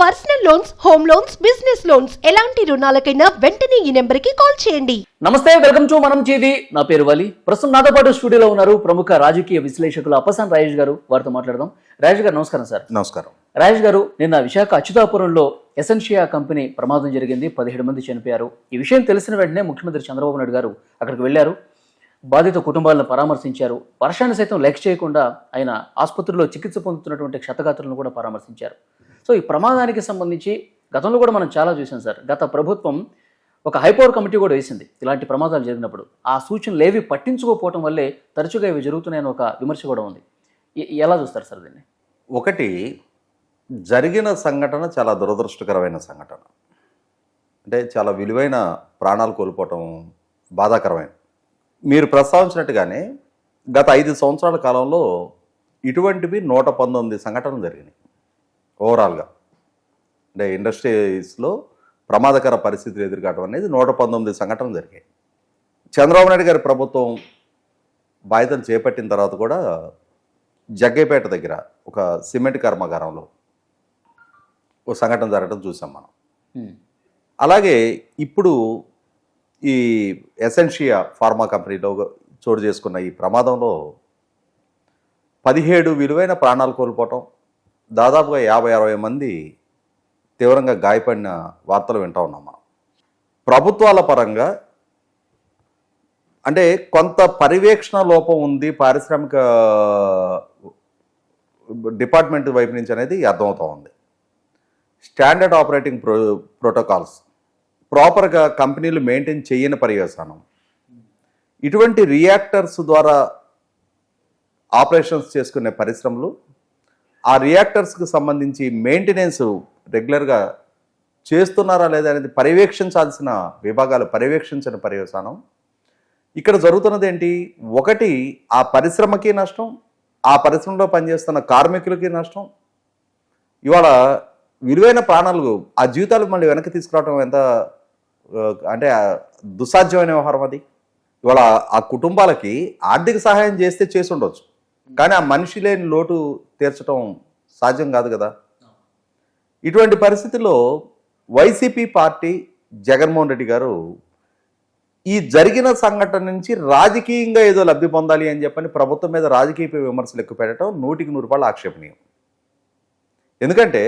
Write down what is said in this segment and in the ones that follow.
Personal loans home loans business loans. ఎలాంటి రుణాలకైనా వెంటనే ఈ నెంబర్కి కాల్ చేయండి. నమస్తే వెల్కమ్ టు మనం చేది నా పేరు వలి. ప్రస్తుతం నాతో పాటు స్టూడియోలో ఉన్నారు ప్రముఖ రాజకీయ విశ్లేషకులు అప్పసాన్ రాజేష్ గారు. వారితో మాట్లాడదాం. రాజేష్ గారు నమస్కారం సార్. నమస్కారం. రాజేష్ గారు నిన్న విశాఖ అచ్యుతాపురంలో ఎసెన్షియా కంపెనీ ప్రమాదం జరిగింది. పదిహేడు మంది చనిపోయారు. ఈ విషయం తెలిసిన వెంటనే ముఖ్యమంత్రి చంద్రబాబు నాయుడు గారు అక్కడికి వెళ్ళారు బాధిత కుటుంబాలను పరామర్శించారు. వర్షాన్ని సైతం లెక్క చేయకుండా ఆయన ఆసుపత్రిలో చికిత్స పొందుతున్నటువంటి క్షతగాత్రులను కూడా పరామర్శించారు. సో ఈ ప్రమాదానికి సంబంధించి గతంలో కూడా మనం చాలా చూసాం సార్. గత ప్రభుత్వం ఒక హైపవర్ కమిటీ కూడా వేసింది ఇలాంటి ప్రమాదాలు జరిగినప్పుడు. ఆ సూచనలు ఏవి పట్టించుకోకపోవడం వల్లే తరచుగా ఇవి జరుగుతున్నాయని ఒక విమర్శ కూడా ఉంది. ఎలా చూస్తారు సార్ దీన్ని? ఒకటి జరిగిన సంఘటన చాలా దురదృష్టకరమైన సంఘటన. అంటే చాలా విలువైన ప్రాణాలు కోల్పోవటం బాధాకరమైన. మీరు ప్రస్తావించినట్టుగానే గత ఐదు సంవత్సరాల కాలంలో ఇటువంటివి నూట పంతొమ్మిది సంఘటనలు జరిగినాయి. ఓవరాల్గా. అంటే ఇండస్ట్రీస్లో ప్రమాదకర పరిస్థితులు ఎదుర్కోవడం అనేది నూట పంతొమ్మిది సంఘటనలు జరిగాయి. చంద్రబాబు నాయుడు గారి ప్రభుత్వం బాధ్యతలు చేపట్టిన తర్వాత కూడా జగ్గైపేట దగ్గర ఒక సిమెంట్ కర్మాగారంలో ఒక సంఘటన జరగడం చూసాం మనం. అలాగే ఇప్పుడు ఈ ఎసెన్షియా ఫార్మా కంపెనీలో చోటు చేసుకున్న ఈ ప్రమాదంలో పదిహేడు విలువైన ప్రాణాలు కోల్పోవటం దాదాపుగా యాభై అరవై మంది తీవ్రంగా గాయపడిన వార్తలు వింటా ఉన్నాం మనం. ప్రభుత్వాల పరంగా అంటే కొంత పర్యవేక్షణ లోపం ఉంది పారిశ్రామిక డిపార్ట్మెంట్ వైపు నుంచి అనేది అర్థమవుతూ ఉంది. స్టాండర్డ్ ఆపరేటింగ్ ప్రో ప్రోటోకాల్స్ ప్రాపర్గా కంపెనీలు మెయింటైన్ చేయని పర్యవసానం ఇటువంటి రియాక్టర్స్ ద్వారా ఆపరేషన్స్ చేసుకునే పరిశ్రమలు ఆ రియాక్టర్స్కి సంబంధించి మెయింటెనెన్స్ రెగ్యులర్గా చేస్తున్నారా లేదా అనేది పర్యవేక్షించాల్సిన విభాగాలు పర్యవేక్షించిన పర్యవసానం. ఇక్కడ జరుగుతున్నది ఏంటి ఒకటి ఆ పరిశ్రమకి నష్టం ఆ పరిశ్రమలో పనిచేస్తున్న కార్మికులకి నష్టం. ఇవాళ విలువైన ప్రాణాలు ఆ జీవితాలు మళ్ళీ వెనక్కి తీసుకురావడం ఎంత అంటే దుస్సాధ్యమైన వ్యవహారం అది. ఇవాళ ఆ కుటుంబాలకి ఆర్థిక సహాయం చేస్తే చేసి ఉండొచ్చు. కానీ ఆ మనిషి లేని లోటు తీర్చడం సాధ్యం కాదు కదా. ఇటువంటి పరిస్థితిలో వైసీపీ పార్టీ జగన్మోహన్ రెడ్డి గారు ఈ జరిగిన సంఘటన నుంచి రాజకీయంగా ఏదో లబ్ధి పొందాలి అని చెప్పని ప్రభుత్వం మీద రాజకీయ విమర్శలు ఎక్కువ పెట్టడం నూటికి నూరు రూపాయలు ఆక్షేపణీయం. ఎందుకంటే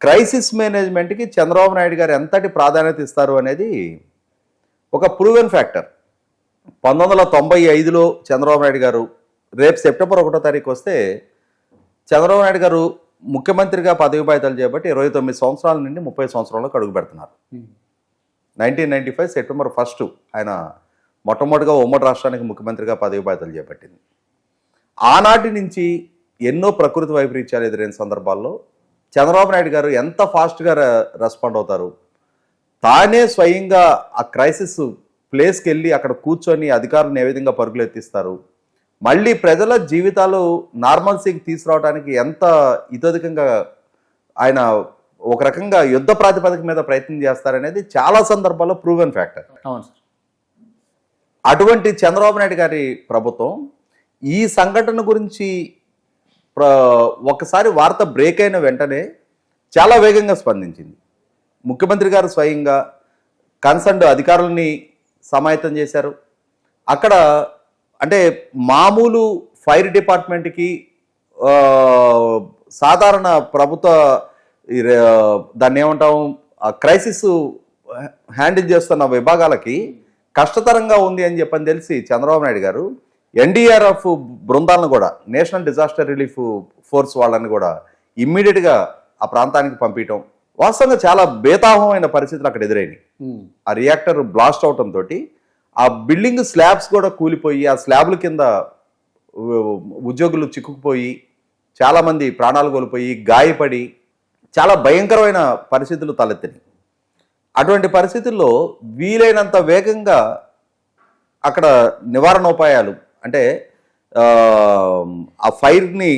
క్రైసిస్ మేనేజ్మెంట్కి చంద్రబాబు నాయుడు గారు ఎంతటి ప్రాధాన్యత ఇస్తారు అనేది ఒక ప్రూవెన్ ఫ్యాక్టర్. పంతొమ్మిది వందల తొంభై ఐదులో చంద్రబాబు నాయుడు గారు రేపు సెప్టెంబర్ ఒకటో తారీఖు వస్తే చంద్రబాబు నాయుడు గారు ముఖ్యమంత్రిగా పదవి బాధ్యతలు చేపట్టి ఇరవై తొమ్మిది సంవత్సరాల నుండి ముప్పై సంవత్సరాలకు అడుగు పెడుతున్నారు. Nineteen ninety five September first ఆయన మొట్టమొదటిగా ఉమ్మడి రాష్ట్రానికి ముఖ్యమంత్రిగా పదవి బాధ్యతలు చేపట్టింది. ఆనాటి నుంచి ఎన్నో ప్రకృతి వైపరీత్యాలు ఎదురైన సందర్భాల్లో చంద్రబాబు నాయుడు గారు ఎంత ఫాస్ట్గా రెస్పాండ్ అవుతారు? తానే స్వయంగా ఆ క్రైసిస్ ప్లేస్కి వెళ్ళి అక్కడ కూర్చొని అధికారులను ఏ విధంగా పరుగులు ఎత్తిస్తారు మళ్ళీ ప్రజల జీవితాలు నార్మల్సీకి తీసుకురావడానికి ఎంత ఇతోధికంగా ఆయన ఒక రకంగా యుద్ధ ప్రాతిపదిక మీద ప్రయత్నం చేస్తారనేది చాలా సందర్భాల్లో ప్రూవెన్ ఫ్యాక్టర్ అవును సార్. అటువంటి చంద్రబాబు నాయుడు గారి ప్రభుత్వం ఈ సంఘటన గురించి ఒకసారి వార్త బ్రేక్ అయిన వెంటనే చాలా వేగంగా స్పందించింది. ముఖ్యమంత్రి గారు స్వయంగా కన్సర్న్డ్ అధికారులని సమాయత్తం చేశారు. అక్కడ అంటే మామూలు ఫైర్ డిపార్ట్మెంట్కి సాధారణ ప్రభుత్వ దాన్ని ఏమంటాం క్రైసిస్ హ్యాండిల్ చేస్తున్న విభాగాలకి కష్టతరంగా ఉంది అని చెప్పని తెలిసి చంద్రబాబు నాయుడు గారు ఎన్డీఆర్ఎఫ్ బృందాలను కూడా నేషనల్ డిజాస్టర్ రిలీఫ్ ఫోర్స్ వాళ్ళని కూడా ఇమ్మీడియట్గా ఆ ప్రాంతానికి పంపించడం వాస్తవంగా చాలా బేతాహమైన పరిస్థితులు అక్కడ ఎదురైనాయి. ఆ రియాక్టర్ బ్లాస్ట్ అవటం తోటి ఆ బిల్డింగ్ స్లాబ్స్ కూడా కూలిపోయి ఆ స్లాబ్ల కింద ఉద్యోగులు చిక్కుకుపోయి చాలామంది ప్రాణాలు కోల్పోయి గాయపడి చాలా భయంకరమైన పరిస్థితులు తలెత్తినాయి. అటువంటి పరిస్థితుల్లో వీలైనంత వేగంగా అక్కడ నివారణోపాయాలు అంటే ఆ, ఫైర్ని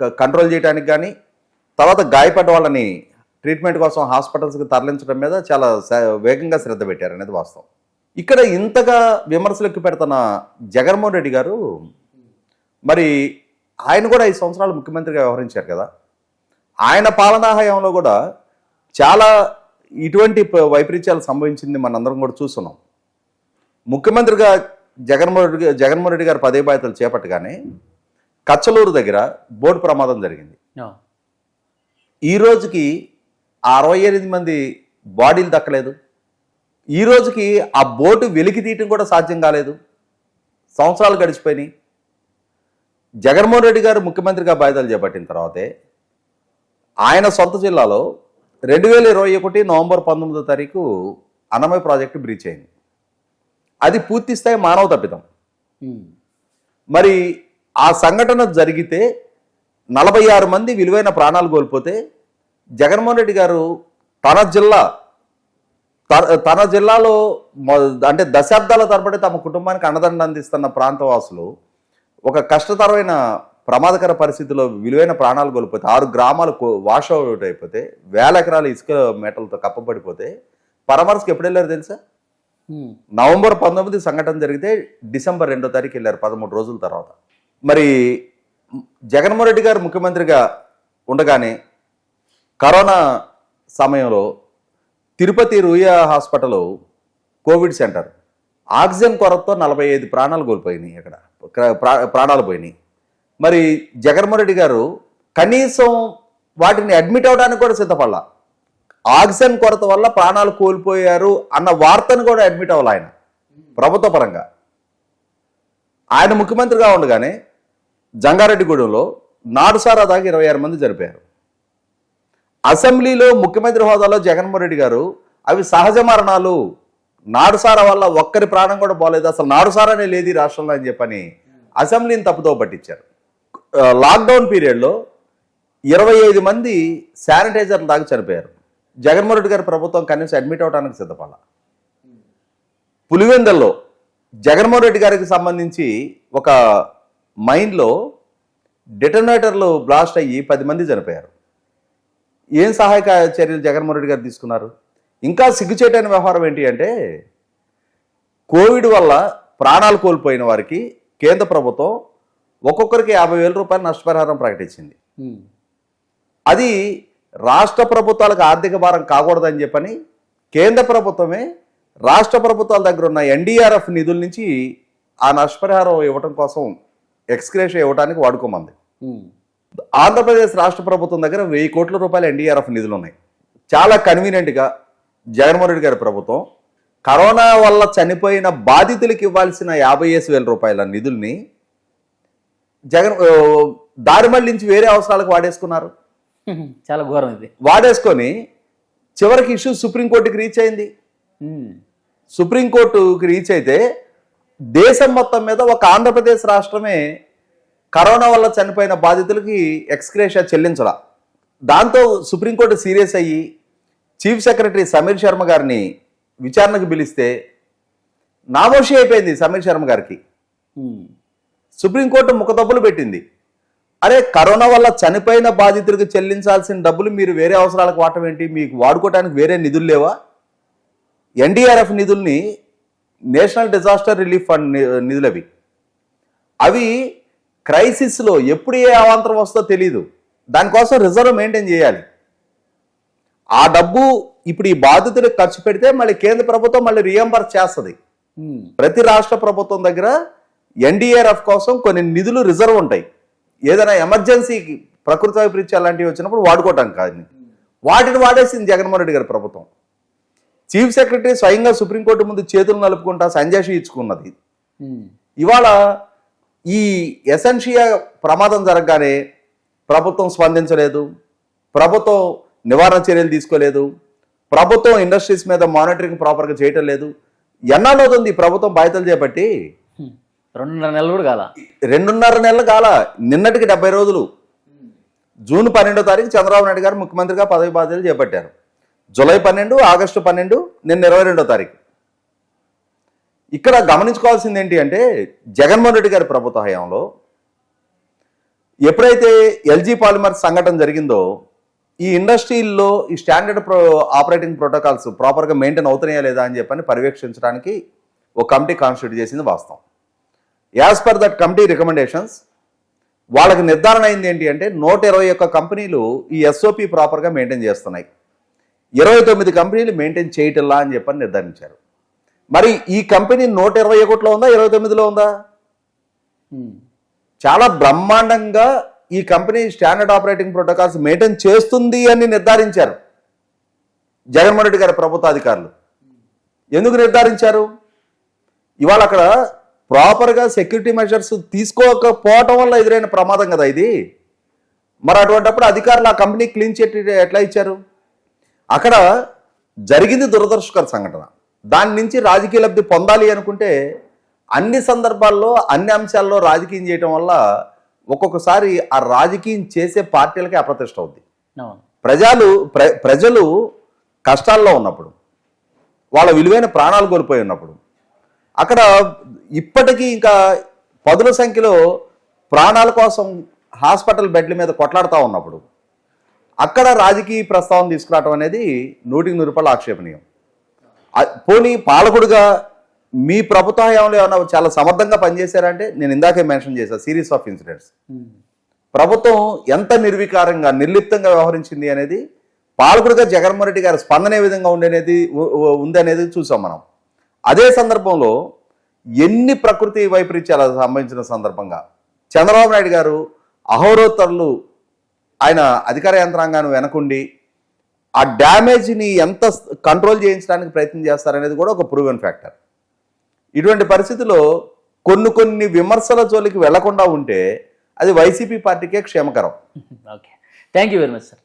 క- కంట్రోల్ చేయడానికి కానీ తర్వాత గాయపడ్డ వాళ్ళని ట్రీట్మెంట్ కోసం హాస్పిటల్స్కి తరలించడం మీద చాలా వేగంగా శ్రద్ధ పెట్టారు అనేది వాస్తవం. ఇక్కడ ఇంతగా విమర్శలకు పెడుతున్న జగన్మోహన్ రెడ్డి గారు మరి ఆయన కూడా ఐదు సంవత్సరాలు ముఖ్యమంత్రిగా వ్యవహరించారు కదా. ఆయన పాలనా హయాంలో కూడా చాలా ఇటువంటి వైపరీత్యాలు సంభవించింది మనందరం కూడా చూస్తున్నాం. ముఖ్యమంత్రిగా జగన్మోహన్ రెడ్డి జగన్మోహన్ రెడ్డి గారు పదే బాధ్యతలు చేపట్టగానే కచ్చలూరు దగ్గర బోటు ప్రమాదం జరిగింది. ఈ రోజుకి అరవై ఎనిమిది మంది బాడీలు దక్కలేదు. ఈ రోజుకి ఆ బోటు వెలికి తీయటం కూడా సాధ్యం కాలేదు. సంవత్సరాలు గడిచిపోయినాయి. జగన్మోహన్ రెడ్డి గారు ముఖ్యమంత్రిగా బాధ్యతలు చేపట్టిన తర్వాతే ఆయన సొంత జిల్లాలో రెండు వేల ఇరవై ఒకటి నవంబర్ పంతొమ్మిదో తారీఖు అన్నమయ్య ప్రాజెక్టు బ్రీచ్ అయింది. అది పూర్తి స్థాయి మానవ తప్పిదం. మరి ఆ సంఘటన జరిగితే నలభై ఆరు మంది విలువైన ప్రాణాలు కోల్పోతే జగన్మోహన్ రెడ్డి గారు తన జిల్లా తన జిల్లాలో అంటే దశాబ్దాల తరబడి తమ కుటుంబానికి అండదండ అందిస్తున్న ప్రాంతవాసులు ఒక కష్టతరమైన ప్రమాదకర పరిస్థితిలో విలువైన ప్రాణాలు కోల్పోతే ఆరు గ్రామాలు వాష్ అవుట్ అయిపోతే వేల ఎకరాల ఇసుక మేటలతో కప్పబడిపోతే పరామర్శకు ఎప్పుడు వెళ్ళారు తెలుసా? నవంబర్ పంతొమ్మిది సంఘటన జరిగితే డిసెంబర్ రెండో తారీఖు వెళ్ళారు పదమూడు రోజుల తర్వాత. మరి జగన్మోహన్ రెడ్డి గారు ముఖ్యమంత్రిగా ఉండగానే కరోనా సమయంలో Tirupati Ruia hospital covid center. Oxygen కొరతతో నలభై ఐదు ప్రాణాలు కోల్పోయినాయి అక్కడ. ప్రాణాలు పోయినాయి. మరి జగన్మోహన్ రెడ్డి గారు కనీసం వాటిని అడ్మిట్ అవడానికి కూడా సిద్ధపడలా. ఆక్సిజన్ కొరత వల్ల ప్రాణాలు కోల్పోయారు అన్న వార్తను కూడా అడ్మిట్ అవ్వాలి ఆయన ప్రభుత్వ పరంగా. ఆయన ముఖ్యమంత్రిగా ఉండగానే జంగారెడ్డిగూడెంలో నాడుసారా దాకా ఇరవై ఆరు మంది జరిపారు. అసెంబ్లీలో ముఖ్యమంత్రి హోదాలో జగన్మోహన్ రెడ్డి గారు అవి సహజ మరణాలు. నాడుసార వల్ల ఒక్కరి ప్రాణం కూడా పోలేదు. అసలు నాడుసారనే లేదు రాష్ట్రంలో అని చెప్పని అసెంబ్లీని తప్పుతో పట్టించారు. లాక్డౌన్ పీరియడ్లో ఇరవై ఐదు మంది శానిటైజర్లు దాకా చనిపోయారు. జగన్మోహన్ రెడ్డి గారి ప్రభుత్వం కనీసం అడ్మిట్ అవడానికి సిద్ధపడాల. పులివెందల్లో జగన్మోహన్ రెడ్డి గారికి సంబంధించి ఒక మైండ్లో డెటోనేటర్లు బ్లాస్ట్ అయ్యి పది మంది చనిపోయారు. ఏం సహాయక చర్యలు జగన్మోహన్ రెడ్డి గారు తీసుకున్నారు? ఇంకా సిగ్గుచేటైన వ్యవహారం ఏంటి అంటే కోవిడ్ వల్ల ప్రాణాలు కోల్పోయిన వారికి కేంద్ర ప్రభుత్వం ఒక్కొక్కరికి యాభై వేల రూపాయలు నష్టపరిహారం ప్రకటించింది. అది రాష్ట్ర ప్రభుత్వాలకు ఆర్థిక భారం కాకూడదని చెప్పని కేంద్ర ప్రభుత్వమే రాష్ట్ర ప్రభుత్వాల దగ్గర ఉన్న ఎన్డీఆర్ఎఫ్ నిధుల నుంచి ఆ నష్టపరిహారం ఇవ్వటం కోసం ఎక్స్క్రేషన్ ఇవ్వడానికి వాడుకోమంది. ఆంధ్రప్రదేశ్ రాష్ట్ర ప్రభుత్వం దగ్గర వెయ్యి కోట్ల రూపాయల ఎన్డీఆర్ఎఫ్ నిధులు ఉన్నాయి. చాలా కన్వీనియంట్గా జగన్మోహన్ రెడ్డి గారి ప్రభుత్వం కరోనా వల్ల చనిపోయిన బాధితులకు ఇవ్వాల్సిన యాభై వేల రూపాయల నిధుల్ని జగన్ దారి మళ్ళించి వేరే అవసరాలకు వాడేసుకున్నారు. చాలా ఘోరం ఇది. వాడేసుకొని చివరికి ఇష్యూ సుప్రీంకోర్టుకి రీచ్ అయింది. ఉమ్, సుప్రీంకోర్టుకి రీచ్ అయితే దేశం మొత్తం మీద ఒక ఆంధ్రప్రదేశ్ రాష్ట్రమే కరోనా వల్ల చనిపోయిన బాధితులకి ఎక్స్క్రేషియా చెల్లించాల. దాంతో సుప్రీంకోర్టు సీరియస్ అయ్యి చీఫ్ సెక్రటరీ సమీర్ శర్మ గారిని విచారణకు పిలిస్తే నామోషి అయిపోయింది సమీర్ శర్మ గారికి. సుప్రీంకోర్టు ముఖదబ్బులు పెట్టింది. అరే కరోనా వల్ల చనిపోయిన బాధితులకు చెల్లించాల్సిన డబ్బులు మీరు వేరే అవసరాలకు వాడటం ఏంటి? మీకు వాడుకోవడానికి వేరే నిధులు లేవా? ఎన్డీఆర్ఎఫ్ నిధుల్ని నేషనల్ డిజాస్టర్ రిలీఫ్ ఫండ్ నిధులవి. అవి క్రైసిస్లో ఎప్పుడు ఏ అవాంతరం వస్తుందో తెలియదు దానికోసం రిజర్వ్ మెయింటైన్ చేయాలి. ఆ డబ్బు ఇప్పుడు ఈ బాధితులకు ఖర్చు పెడితే మళ్ళీ కేంద్ర ప్రభుత్వం మళ్ళీ రియంబర్స్ చేస్తుంది. ప్రతి రాష్ట్ర ప్రభుత్వం దగ్గర ఎన్డీఆర్ఎఫ్ కోసం కొన్ని నిధులు రిజర్వ్ ఉంటాయి. ఏదైనా ఎమర్జెన్సీకి ప్రకృతి వైపరీత్యాలు లాంటివి వచ్చినప్పుడు వాడుకోవటానికి కాదు. వాటిని వాడేసింది జగన్మోహన్ రెడ్డి గారి ప్రభుత్వం. చీఫ్ సెక్రటరీ స్వయంగా సుప్రీంకోర్టు ముందు చేతులు నలుపుకుంటా సంజాషి ఇచ్చుకున్నది. ఇవాళ ఈ ఎసెన్షియా ప్రమాదం జరగగానే ప్రభుత్వం స్పందించలేదు ప్రభుత్వం నివారణ చర్యలు తీసుకోలేదు ప్రభుత్వం ఇండస్ట్రీస్ మీద మానిటరింగ్ ప్రాపర్గా చేయటం లేదు. ఎన్నాళ్ళు అవుతుంది ప్రభుత్వం బాధ్యతలు చేపట్టి? రెండున్నర నెలలు కూడా కాల. రెండున్నర నెలలు కాల. నిన్నటికి డెబ్బై రోజులు. జూన్ పన్నెండో తారీఖు చంద్రబాబు నాయుడు గారు ముఖ్యమంత్రిగా పదవి బాధ్యతలు చేపట్టారు. జూలై పన్నెండు ఆగస్టు పన్నెండు నిన్న ఇరవై రెండో తారీఖు. ఇక్కడ గమనించుకోవాల్సింది ఏంటి అంటే జగన్మోహన్ రెడ్డి గారి ప్రభుత్వ హయాంలో ఎప్పుడైతే ఎల్జీ పాలిమర్ సంఘటన జరిగిందో ఈ ఇండస్ట్రీల్లో ఈ స్టాండర్డ్ ప్రో ఆపరేటింగ్ ప్రోటోకాల్స్ ప్రాపర్గా మెయింటైన్ అవుతున్నాయా లేదా అని చెప్పని పర్యవేక్షించడానికి ఒక కమిటీ కాన్స్టిట్యూట్ చేసింది వాస్తవం. As per that committee recommendations వాళ్ళకి నిర్ధారణ అయింది ఏంటి అంటే నూట ఇరవై ఒక్క కంపెనీలు ఈ ఎస్ఓపి ప్రాపర్గా మెయింటైన్ చేస్తున్నాయి. ఇరవై తొమ్మిది కంపెనీలు మెయింటైన్ చేయటల్లా అని చెప్పని నిర్ధారించారు. మరి ఈ కంపెనీ నూట ఇరవై ఒకటిలో ఉందా? ఇరవై తొమ్మిదిలో ఉందా. చాలా బ్రహ్మాండంగా ఈ company standard operating protocols maintain చేస్తుంది అని నిర్ధారించారు జగన్మోహన్ రెడ్డి గారి ప్రభుత్వ అధికారులు ఎందుకు నిర్ధారించారు? ఇవాళ అక్కడ ప్రాపర్గా సెక్యూరిటీ మెజర్స్ తీసుకోకపోవటం వల్ల ఎదురైన ప్రమాదం కదా ఇది. మరి అటువంటిప్పుడు అధికారులు ఆ కంపెనీ క్లీన్ చిట్ ఎట్లా ఇచ్చారు? అక్కడ జరిగింది దురదృష్టకర సంఘటన. దాని నుంచి రాజకీయ లబ్ధి పొందాలి అనుకుంటే అన్ని సందర్భాల్లో అన్ని అంశాల్లో రాజకీయం చేయటం వల్ల ఒక్కొక్కసారి ఆ రాజకీయం చేసే పార్టీలకి అప్రతిష్ట అవుద్ది. ప్రజలు ప్ర ప్రజలు కష్టాల్లో ఉన్నప్పుడు వాళ్ళ విలువైన ప్రాణాలు కోల్పోయి ఉన్నప్పుడు అక్కడ ఇప్పటికీ ఇంకా పదుల సంఖ్యలో ప్రాణాల కోసం హాస్పిటల్ బెడ్ల మీద కొట్లాడుతూ ఉన్నప్పుడు అక్కడ రాజకీయ ప్రస్తావన తీసుకురావడం అనేది నూటికి నూరు రూపాయలు ఆక్షేపణీయం. పోనీ పాలకుడుగా మీ ప్రభుత్వ హయాంలో ఏమైనా చాలా సమర్థంగా పనిచేశారంటే నేను ఇందాకే మెన్షన్ చేశాను సిరీస్ ఆఫ్ ఇన్సిడెంట్స్. ప్రభుత్వం ఎంత నిర్వికారంగా నిర్లిప్తంగా వ్యవహరించింది అనేది పాలకుడిగా జగన్మోహన్ రెడ్డి గారి స్పందన ఏ విధంగా ఉండేది ఉంది అనేది చూసాం మనం అదే సందర్భంలో ఎన్ని ప్రకృతి వైపరీత్యాలకు సంబంధించిన సందర్భంగా చంద్రబాబు నాయుడు గారు అహోరోత్తరులు ఆయన అధికార యంత్రాంగాన్ని వెనకుండి ఆ డ్యామేజ్ని ఎంత కంట్రోల్ చేయించడానికి ప్రయత్నం చేస్తారనేది కూడా ఒక ప్రూవెన్ ఫ్యాక్టర్. ఇటువంటి పరిస్థితిలో కొన్ని కొన్ని విమర్శల జోలికి వెళ్ళకుండా ఉంటే అది వైసీపీ పార్టీకే క్షేమకరం. Okay. Thank you very much sir.